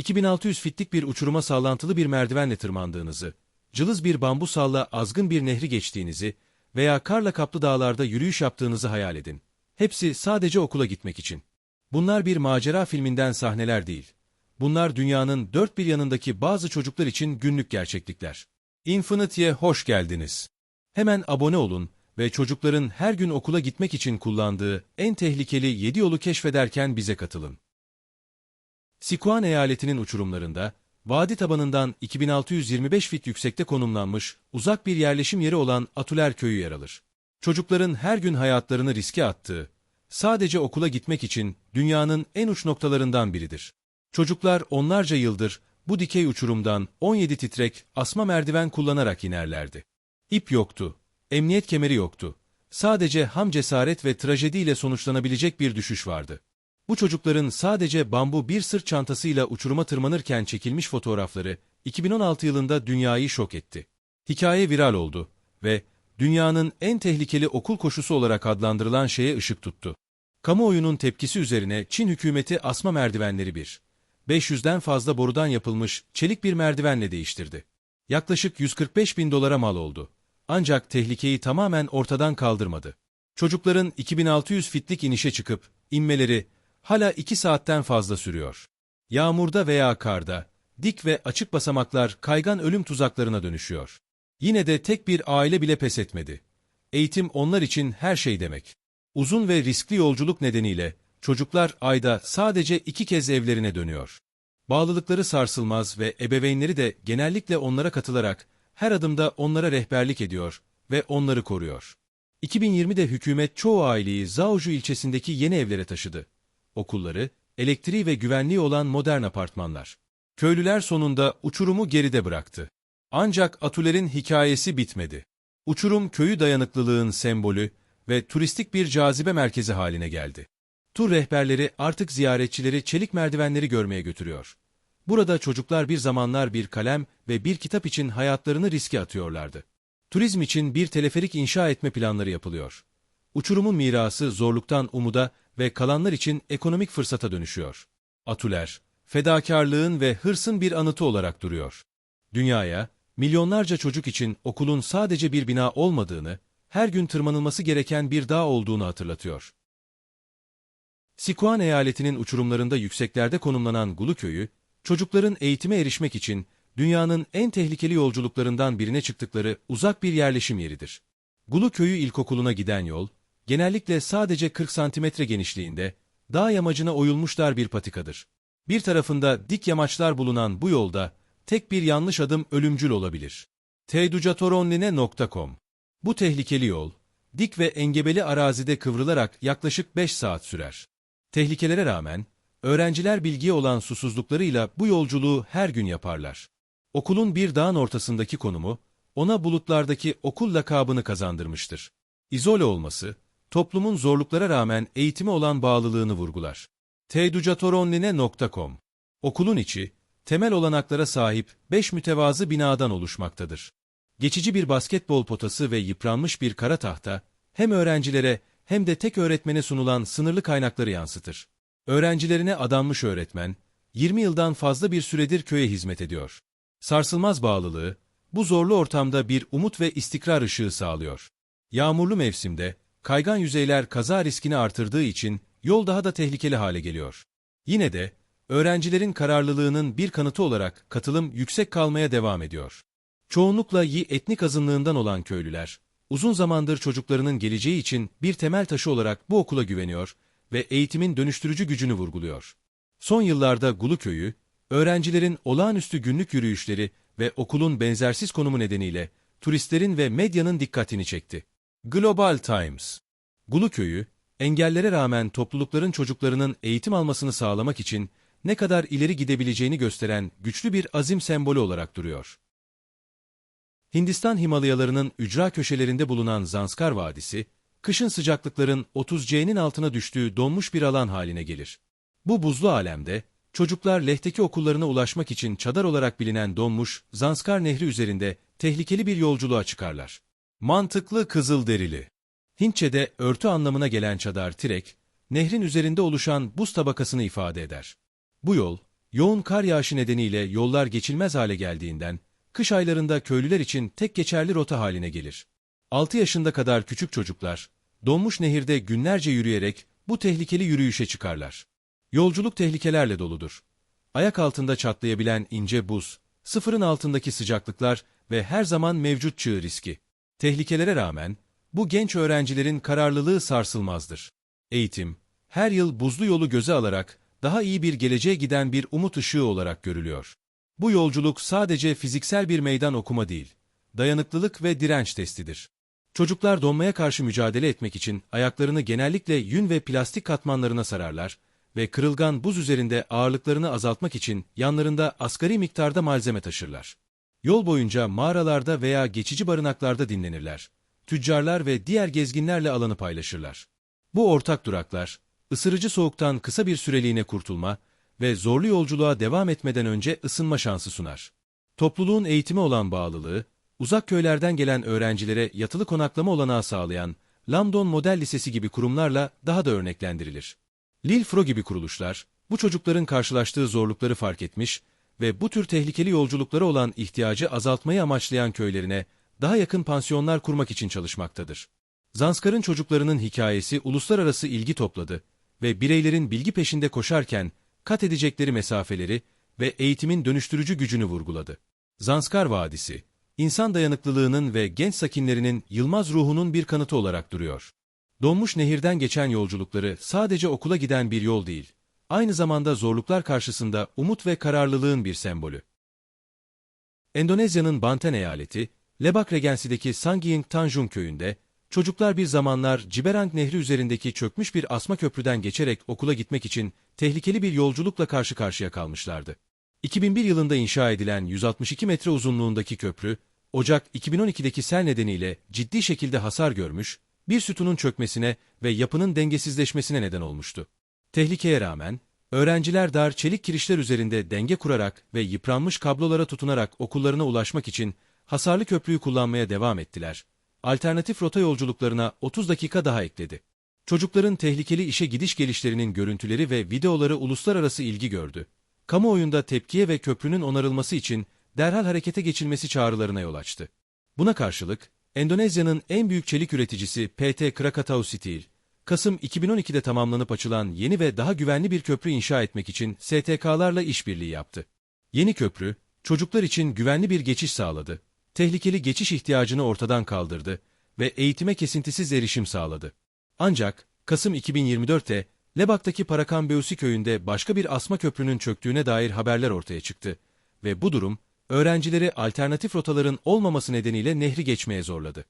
2600 fitlik bir uçuruma sallantılı bir merdivenle tırmandığınızı, cılız bir bambu salla azgın bir nehri geçtiğinizi veya karla kaplı dağlarda yürüyüş yaptığınızı hayal edin. Hepsi sadece okula gitmek için. Bunlar bir macera filminden sahneler değil. Bunlar dünyanın dört bir yanındaki bazı çocuklar için günlük gerçeklikler. Infinity'ye hoş geldiniz. Hemen abone olun ve çocukların her gün okula gitmek için kullandığı en tehlikeli 7 yolu keşfederken bize katılın. Sichuan eyaletinin uçurumlarında, vadi tabanından 2625 fit yüksekte konumlanmış, uzak bir yerleşim yeri olan Atuler köyü yer alır. Çocukların her gün hayatlarını riske attığı, sadece okula gitmek için dünyanın en uç noktalarından biridir. Çocuklar onlarca yıldır bu dikey uçurumdan 17 titrek asma merdiven kullanarak inerlerdi. İp yoktu, emniyet kemeri yoktu. Sadece ham cesaret ve trajediyle sonuçlanabilecek bir düşüş vardı. Bu çocukların sadece bambu bir sırt çantasıyla uçuruma tırmanırken çekilmiş fotoğrafları 2016 yılında dünyayı şok etti. Hikaye viral oldu ve dünyanın en tehlikeli okul koşusu olarak adlandırılan şeye ışık tuttu. Kamuoyunun tepkisi üzerine Çin hükümeti asma merdivenleri bir, 500'den fazla borudan yapılmış çelik bir merdivenle değiştirdi. Yaklaşık 145 bin dolara mal oldu. Ancak tehlikeyi tamamen ortadan kaldırmadı. Çocukların 2600 fitlik inişe çıkıp inmeleri hala 2 saatten fazla sürüyor. Yağmurda veya karda, dik ve açık basamaklar kaygan ölüm tuzaklarına dönüşüyor. Yine de tek bir aile bile pes etmedi. Eğitim onlar için her şey demek. Uzun ve riskli yolculuk nedeniyle çocuklar ayda sadece iki kez evlerine dönüyor. Bağlılıkları sarsılmaz ve ebeveynleri de genellikle onlara katılarak her adımda onlara rehberlik ediyor ve onları koruyor. 2020'de hükümet çoğu aileyi Zaoju ilçesindeki yeni evlere taşıdı. Okulları, elektriği ve güvenliği olan modern apartmanlar. Köylüler sonunda uçurumu geride bıraktı. Ancak Atuler'in hikayesi bitmedi. Uçurum köyü dayanıklılığın sembolü ve turistik bir cazibe merkezi haline geldi. Tur rehberleri artık ziyaretçileri çelik merdivenleri görmeye götürüyor. Burada çocuklar bir zamanlar bir kalem ve bir kitap için hayatlarını riske atıyorlardı. Turizm için bir teleferik inşa etme planları yapılıyor. Uçurumun mirası zorluktan umuda ve kalanlar için ekonomik fırsata dönüşüyor. Atuler, fedakarlığın ve hırsın bir anıtı olarak duruyor. Dünyaya, milyonlarca çocuk için okulun sadece bir bina olmadığını, her gün tırmanılması gereken bir dağ olduğunu hatırlatıyor. Sichuan eyaletinin uçurumlarında yükseklerde konumlanan Gulu köyü, çocukların eğitime erişmek için dünyanın en tehlikeli yolculuklarından birine çıktıkları uzak bir yerleşim yeridir. Gulu köyü ilkokuluna giden yol, genellikle sadece 40 santimetre genişliğinde, dağ yamacına oyulmuş dar bir patikadır. Bir tarafında dik yamaçlar bulunan bu yolda, tek bir yanlış adım ölümcül olabilir. teyducatoronline.com Bu tehlikeli yol, dik ve engebeli arazide kıvrılarak yaklaşık 5 saat sürer. Tehlikelere rağmen, öğrenciler bilgiye olan susuzluklarıyla bu yolculuğu her gün yaparlar. Okulun bir dağın ortasındaki konumu, ona bulutlardaki okul lakabını kazandırmıştır. İzole olması, toplumun zorluklara rağmen eğitime olan bağlılığını vurgular. teyducatoronline.com Okulun içi, temel olanaklara sahip beş mütevazı binadan oluşmaktadır. Geçici bir basketbol potası ve yıpranmış bir kara tahta, hem öğrencilere hem de tek öğretmene sunulan sınırlı kaynakları yansıtır. Öğrencilerine adanmış öğretmen, 20 yıldan fazla bir süredir köye hizmet ediyor. Sarsılmaz bağlılığı, bu zorlu ortamda bir umut ve istikrar ışığı sağlıyor. Yağmurlu mevsimde, kaygan yüzeyler kaza riskini artırdığı için yol daha da tehlikeli hale geliyor. Yine de, öğrencilerin kararlılığının bir kanıtı olarak katılım yüksek kalmaya devam ediyor. Çoğunlukla Yi etnik azınlığından olan köylüler, uzun zamandır çocuklarının geleceği için bir temel taşı olarak bu okula güveniyor ve eğitimin dönüştürücü gücünü vurguluyor. Son yıllarda Gulu köyü, öğrencilerin olağanüstü günlük yürüyüşleri ve okulun benzersiz konumu nedeniyle turistlerin ve medyanın dikkatini çekti. Global Times Gulu köyü, engellere rağmen toplulukların çocuklarının eğitim almasını sağlamak için ne kadar ileri gidebileceğini gösteren güçlü bir azim sembolü olarak duruyor. Hindistan Himalayalarının ücra köşelerinde bulunan Zanskar Vadisi, kışın sıcaklıkların 30C'nin altına düştüğü donmuş bir alan haline gelir. Bu buzlu alemde, çocuklar lehteki okullarına ulaşmak için çadar olarak bilinen donmuş Zanskar Nehri üzerinde tehlikeli bir yolculuğa çıkarlar. Mantıklı Kızılderili Hintçe'de örtü anlamına gelen çadar tirek, nehrin üzerinde oluşan buz tabakasını ifade eder. Bu yol, Yoğun kar yağışı nedeniyle yollar geçilmez hale geldiğinden, kış aylarında köylüler için tek geçerli rota haline gelir. 6 yaşında kadar küçük çocuklar, donmuş nehirde günlerce yürüyerek bu tehlikeli yürüyüşe çıkarlar. Yolculuk tehlikelerle doludur. Ayak altında çatlayabilen ince buz, sıfırın altındaki sıcaklıklar ve her zaman mevcut çığ riski. Tehlikelere rağmen, bu genç öğrencilerin kararlılığı sarsılmazdır. Eğitim, her yıl buzlu yolu göze alarak daha iyi bir geleceğe giden bir umut ışığı olarak görülüyor. Bu yolculuk sadece fiziksel bir meydan okuma değil, dayanıklılık ve direnç testidir. Çocuklar donmaya karşı mücadele etmek için ayaklarını genellikle yün ve plastik katmanlarına sararlar ve kırılgan buz üzerinde ağırlıklarını azaltmak için yanlarında asgari miktarda malzeme taşırlar. Yol boyunca mağaralarda veya geçici barınaklarda dinlenirler. Tüccarlar ve diğer gezginlerle alanı paylaşırlar. Bu ortak duraklar, ısırıcı soğuktan kısa bir süreliğine kurtulma ve zorlu yolculuğa devam etmeden önce ısınma şansı sunar. Topluluğun eğitime olan bağlılığı, uzak köylerden gelen öğrencilere yatılı konaklama olanağı sağlayan Lamdon Model Lisesi gibi kurumlarla daha da örneklendirilir. Lil Fro gibi kuruluşlar, bu çocukların karşılaştığı zorlukları fark etmiş ve bu tür tehlikeli yolculuklara olan ihtiyacı azaltmayı amaçlayan köylerine daha yakın pansiyonlar kurmak için çalışmaktadır. Zanskar'ın çocuklarının hikayesi uluslararası ilgi topladı ve bireylerin bilgi peşinde koşarken kat edecekleri mesafeleri ve eğitimin dönüştürücü gücünü vurguladı. Zanskar Vadisi, insan dayanıklılığının ve genç sakinlerinin yılmaz ruhunun bir kanıtı olarak duruyor. Donmuş nehirden geçen yolculukları sadece okula giden bir yol değil, aynı zamanda zorluklar karşısında umut ve kararlılığın bir sembolü. Endonezya'nın Banten eyaleti, Lebak Regensi'deki Sangiing Tanjung köyünde, çocuklar bir zamanlar Ciberang Nehri üzerindeki çökmüş bir asma köprüden geçerek okula gitmek için tehlikeli bir yolculukla karşı karşıya kalmışlardı. 2001 yılında inşa edilen 162 metre uzunluğundaki köprü, Ocak 2012'deki sel nedeniyle ciddi şekilde hasar görmüş, bir sütunun çökmesine ve yapının dengesizleşmesine neden olmuştu. Tehlikeye rağmen, öğrenciler dar çelik kirişler üzerinde denge kurarak ve yıpranmış kablolara tutunarak okullarına ulaşmak için hasarlı köprüyü kullanmaya devam ettiler. Alternatif rota yolculuklarına 30 dakika daha ekledi. Çocukların tehlikeli işe gidiş gelişlerinin görüntüleri ve videoları uluslararası ilgi gördü. Kamuoyunda tepkiye ve köprünün onarılması için derhal harekete geçilmesi çağrılarına yol açtı. Buna karşılık, Endonezya'nın en büyük çelik üreticisi PT Krakatau Steel, Kasım 2012'de tamamlanıp açılan yeni ve daha güvenli bir köprü inşa etmek için STK'larla işbirliği yaptı. Yeni köprü, çocuklar için güvenli bir geçiş sağladı, tehlikeli geçiş ihtiyacını ortadan kaldırdı ve eğitime kesintisiz erişim sağladı. Ancak, Kasım 2024'te Lebak'taki Parakambeusi köyünde başka bir asma köprünün çöktüğüne dair haberler ortaya çıktı ve bu durum, öğrencileri alternatif rotaların olmaması nedeniyle nehri geçmeye zorladı.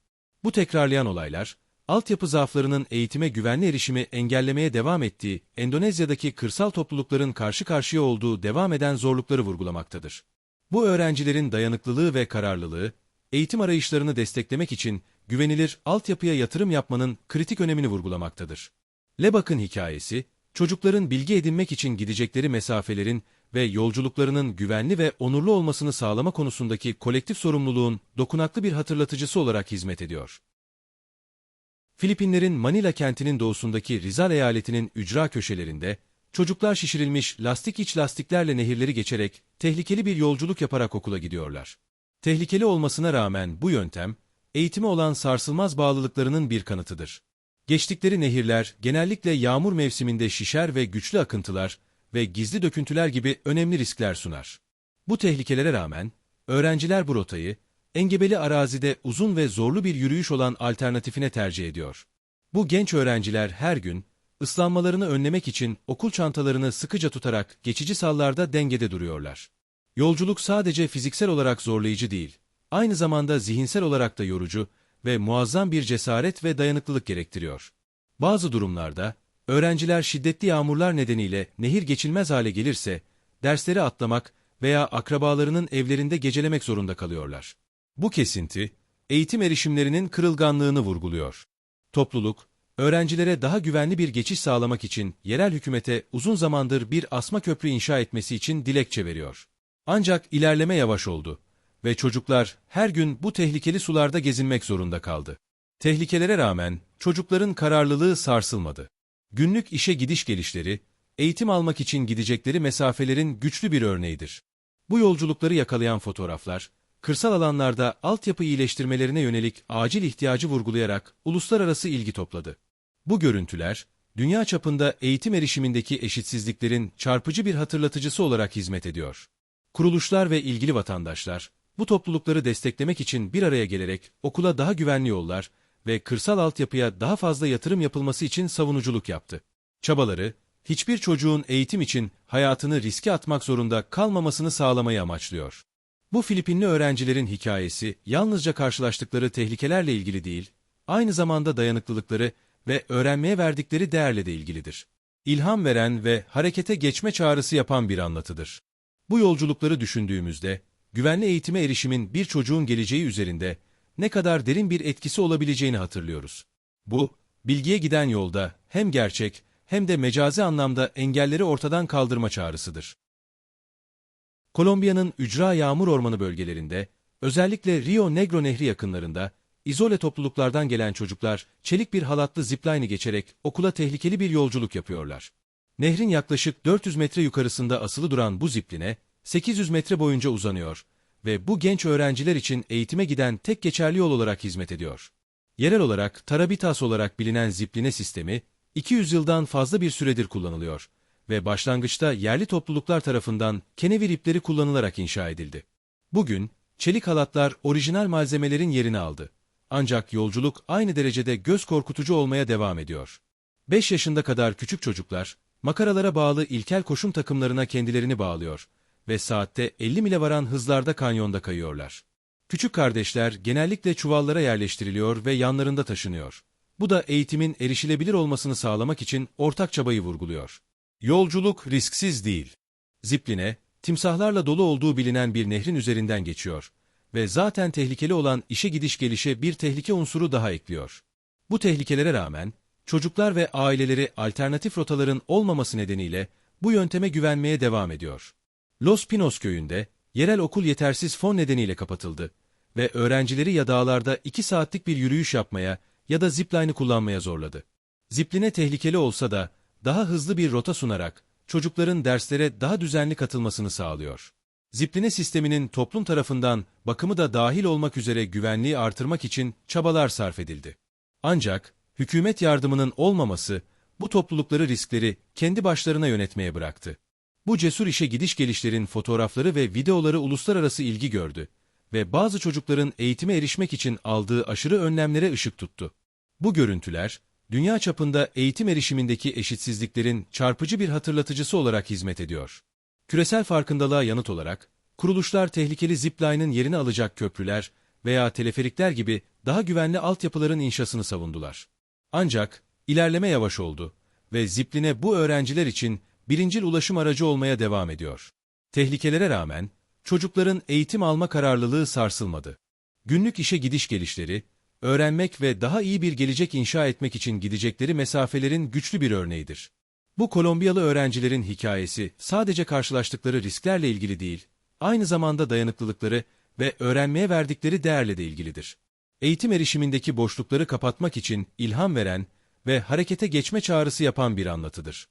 Bu tekrarlayan olaylar, altyapı zaaflarının eğitime güvenli erişimi engellemeye devam ettiği Endonezya'daki kırsal toplulukların karşı karşıya olduğu devam eden zorlukları vurgulamaktadır. Bu öğrencilerin dayanıklılığı ve kararlılığı, eğitim arayışlarını desteklemek için güvenilir altyapıya yatırım yapmanın kritik önemini vurgulamaktadır. Lebak'ın hikayesi, çocukların bilgi edinmek için gidecekleri mesafelerin ve yolculuklarının güvenli ve onurlu olmasını sağlama konusundaki kolektif sorumluluğun dokunaklı bir hatırlatıcısı olarak hizmet ediyor. Filipinlerin Manila kentinin doğusundaki Rizal eyaletinin ücra köşelerinde, çocuklar şişirilmiş lastik iç lastiklerle nehirleri geçerek tehlikeli bir yolculuk yaparak okula gidiyorlar. Tehlikeli olmasına rağmen bu yöntem, eğitime olan sarsılmaz bağlılıklarının bir kanıtıdır. Geçtikleri nehirler genellikle yağmur mevsiminde şişer ve güçlü akıntılar ve gizli döküntüler gibi önemli riskler sunar. Bu tehlikelere rağmen, öğrenciler bu rotayı, engebeli arazide uzun ve zorlu bir yürüyüş olan alternatifine tercih ediyor. Bu genç öğrenciler her gün, ıslanmalarını önlemek için okul çantalarını sıkıca tutarak geçici sallarda dengede duruyorlar. Yolculuk sadece fiziksel olarak zorlayıcı değil, aynı zamanda zihinsel olarak da yorucu ve muazzam bir cesaret ve dayanıklılık gerektiriyor. Bazı durumlarda, öğrenciler şiddetli yağmurlar nedeniyle nehir geçilmez hale gelirse, dersleri atlamak veya akrabalarının evlerinde gecelemek zorunda kalıyorlar. Bu kesinti, eğitim erişimlerinin kırılganlığını vurguluyor. Topluluk, öğrencilere daha güvenli bir geçiş sağlamak için yerel hükümete uzun zamandır bir asma köprü inşa etmesi için dilekçe veriyor. Ancak ilerleme yavaş oldu ve çocuklar her gün bu tehlikeli sularda gezinmek zorunda kaldı. Tehlikelere rağmen çocukların kararlılığı sarsılmadı. Günlük işe gidiş gelişleri, eğitim almak için gidecekleri mesafelerin güçlü bir örneğidir. Bu yolculukları yakalayan fotoğraflar, kırsal alanlarda altyapı iyileştirmelerine yönelik acil ihtiyacı vurgulayarak uluslararası ilgi topladı. Bu görüntüler, dünya çapında eğitim erişimindeki eşitsizliklerin çarpıcı bir hatırlatıcısı olarak hizmet ediyor. Kuruluşlar ve ilgili vatandaşlar, bu toplulukları desteklemek için bir araya gelerek okula daha güvenli yollar ve kırsal altyapıya daha fazla yatırım yapılması için savunuculuk yaptı. Çabaları, hiçbir çocuğun eğitim için hayatını riske atmak zorunda kalmamasını sağlamayı amaçlıyor. Bu Filipinli öğrencilerin hikayesi yalnızca karşılaştıkları tehlikelerle ilgili değil, aynı zamanda dayanıklılıkları ve öğrenmeye verdikleri değerle de ilgilidir. İlham veren ve harekete geçme çağrısı yapan bir anlatıdır. Bu yolculukları düşündüğümüzde, güvenli eğitime erişimin bir çocuğun geleceği üzerinde ne kadar derin bir etkisi olabileceğini hatırlıyoruz. Bu, bilgiye giden yolda hem gerçek hem de mecazi anlamda engelleri ortadan kaldırma çağrısıdır. Kolombiya'nın ücra yağmur ormanı bölgelerinde, özellikle Rio Negro Nehri yakınlarında, izole topluluklardan gelen çocuklar çelik bir halatlı zipline'ı geçerek okula tehlikeli bir yolculuk yapıyorlar. Nehrin yaklaşık 400 metre yukarısında asılı duran bu zipline, 800 metre boyunca uzanıyor ve bu genç öğrenciler için eğitime giden tek geçerli yol olarak hizmet ediyor. Yerel olarak Tarabitas olarak bilinen zipline sistemi, 200 yıldan fazla bir süredir kullanılıyor ve başlangıçta yerli topluluklar tarafından kenevir ipleri kullanılarak inşa edildi. Bugün, çelik halatlar orijinal malzemelerin yerini aldı. Ancak yolculuk aynı derecede göz korkutucu olmaya devam ediyor. 5 yaşında kadar küçük çocuklar, makaralara bağlı ilkel koşum takımlarına kendilerini bağlıyor ve saatte 50 mile varan hızlarda kanyonda kayıyorlar. Küçük kardeşler genellikle çuvallara yerleştiriliyor ve yanlarında taşınıyor. Bu da eğitimin erişilebilir olmasını sağlamak için ortak çabayı vurguluyor. Yolculuk risksiz değil. Zipline, timsahlarla dolu olduğu bilinen bir nehrin üzerinden geçiyor ve zaten tehlikeli olan işe gidiş gelişe bir tehlike unsuru daha ekliyor. Bu tehlikelere rağmen, çocuklar ve aileleri alternatif rotaların olmaması nedeniyle bu yönteme güvenmeye devam ediyor. Los Pinos köyünde, yerel okul yetersiz fon nedeniyle kapatıldı ve öğrencileri ya dağlarda iki saatlik bir yürüyüş yapmaya ya da zipline'ı kullanmaya zorladı. Zipline tehlikeli olsa da daha hızlı bir rota sunarak çocukların derslere daha düzenli katılmasını sağlıyor. Zipline sisteminin toplum tarafından bakımı da dahil olmak üzere güvenliği artırmak için çabalar sarf edildi. Ancak hükümet yardımının olmaması bu toplulukları riskleri kendi başlarına yönetmeye bıraktı. Bu cesur işe gidiş gelişlerin fotoğrafları ve videoları uluslararası ilgi gördü ve bazı çocukların eğitime erişmek için aldığı aşırı önlemlere ışık tuttu. Bu görüntüler, dünya çapında eğitim erişimindeki eşitsizliklerin çarpıcı bir hatırlatıcısı olarak hizmet ediyor. Küresel farkındalığa yanıt olarak, kuruluşlar tehlikeli zipline'ın yerini alacak köprüler veya teleferikler gibi daha güvenli altyapıların inşasını savundular. Ancak ilerleme yavaş oldu ve zipline bu öğrenciler için birincil ulaşım aracı olmaya devam ediyor. Tehlikelere rağmen, çocukların eğitim alma kararlılığı sarsılmadı. Günlük işe gidiş gelişleri, öğrenmek ve daha iyi bir gelecek inşa etmek için gidecekleri mesafelerin güçlü bir örneğidir. Bu Kolombiyalı öğrencilerin hikayesi sadece karşılaştıkları risklerle ilgili değil, aynı zamanda dayanıklılıkları ve öğrenmeye verdikleri değerle de ilgilidir. Eğitim erişimindeki boşlukları kapatmak için ilham veren ve harekete geçme çağrısı yapan bir anlatıdır.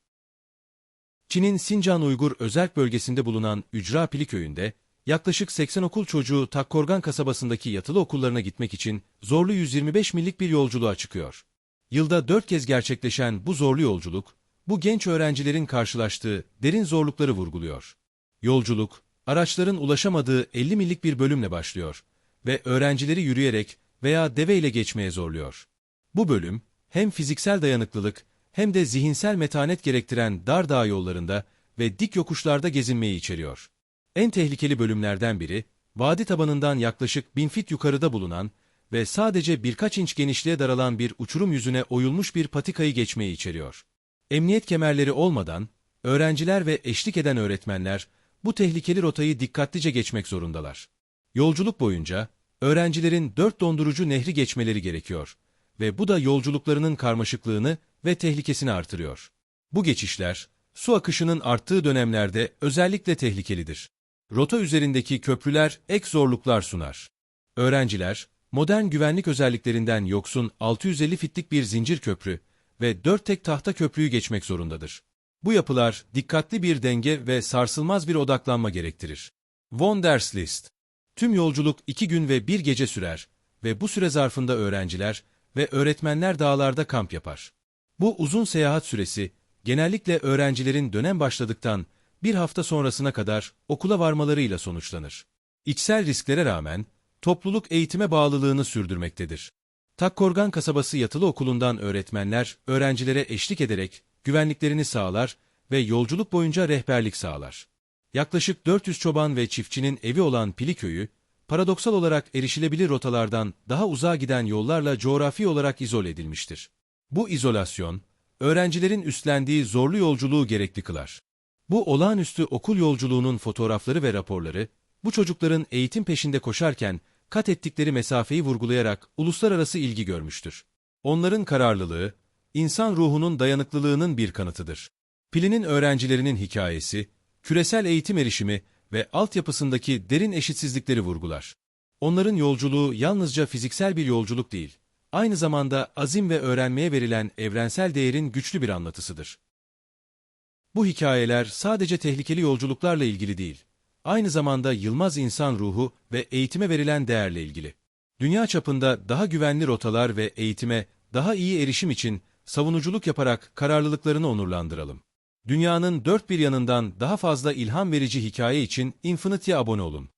Çin'in Sincan Uygur Özerk bölgesinde bulunan Ücra Pili köyünde yaklaşık 80 okul çocuğu Takkorgan kasabasındaki yatılı okullarına gitmek için zorlu 125 millik bir yolculuğa çıkıyor. Yılda dört kez gerçekleşen bu zorlu yolculuk, bu genç öğrencilerin karşılaştığı derin zorlukları vurguluyor. Yolculuk, araçların ulaşamadığı 50 millik bir bölümle başlıyor ve öğrencileri yürüyerek veya deveyle geçmeye zorluyor. Bu bölüm, hem fiziksel dayanıklılık hem de zihinsel metanet gerektiren dar dağ yollarında ve dik yokuşlarda gezinmeyi içeriyor. En tehlikeli bölümlerden biri, vadi tabanından yaklaşık bin fit yukarıda bulunan ve sadece birkaç inç genişliğe daralan bir uçurum yüzüne oyulmuş bir patikayı geçmeyi içeriyor. Emniyet kemerleri olmadan, öğrenciler ve eşlik eden öğretmenler bu tehlikeli rotayı dikkatlice geçmek zorundalar. Yolculuk boyunca, öğrencilerin dört dondurucu nehri geçmeleri gerekiyor ve bu da yolculuklarının karmaşıklığını ve tehlikesini artırıyor. Bu geçişler, su akışının arttığı dönemlerde özellikle tehlikelidir. Rota üzerindeki köprüler ek zorluklar sunar. Öğrenciler, modern güvenlik özelliklerinden yoksun 650 fitlik bir zincir köprü ve dört tek tahta köprüyü geçmek zorundadır. Bu yapılar dikkatli bir denge ve sarsılmaz bir odaklanma gerektirir. Wanderlist Tüm yolculuk iki gün ve bir gece sürer ve bu süre zarfında öğrenciler ve öğretmenler dağlarda kamp yapar. Bu uzun seyahat süresi genellikle öğrencilerin dönem başladıktan bir hafta sonrasına kadar okula varmalarıyla sonuçlanır. İçsel risklere rağmen topluluk eğitime bağlılığını sürdürmektedir. Takkorgan kasabası yatılı okulundan öğretmenler öğrencilere eşlik ederek güvenliklerini sağlar ve yolculuk boyunca rehberlik sağlar. Yaklaşık 400 çoban ve çiftçinin evi olan Pili köyü, paradoksal olarak erişilebilir rotalardan daha uzağa giden yollarla coğrafi olarak izole edilmiştir. Bu izolasyon, öğrencilerin üstlendiği zorlu yolculuğu gerekli kılar. Bu olağanüstü okul yolculuğunun fotoğrafları ve raporları, bu çocukların eğitim peşinde koşarken kat ettikleri mesafeyi vurgulayarak uluslararası ilgi görmüştür. Onların kararlılığı, insan ruhunun dayanıklılığının bir kanıtıdır. Pili'nin öğrencilerinin hikayesi, küresel eğitim erişimi ve altyapısındaki derin eşitsizlikleri vurgular. Onların yolculuğu yalnızca fiziksel bir yolculuk değil, aynı zamanda azim ve öğrenmeye verilen evrensel değerin güçlü bir anlatısıdır. Bu hikayeler sadece tehlikeli yolculuklarla ilgili değil, aynı zamanda yılmaz insan ruhu ve eğitime verilen değerle ilgili. Dünya çapında daha güvenli rotalar ve eğitime daha iyi erişim için savunuculuk yaparak kararlılıklarını onurlandıralım. Dünyanın dört bir yanından daha fazla ilham verici hikaye için Infinity'ye abone olun.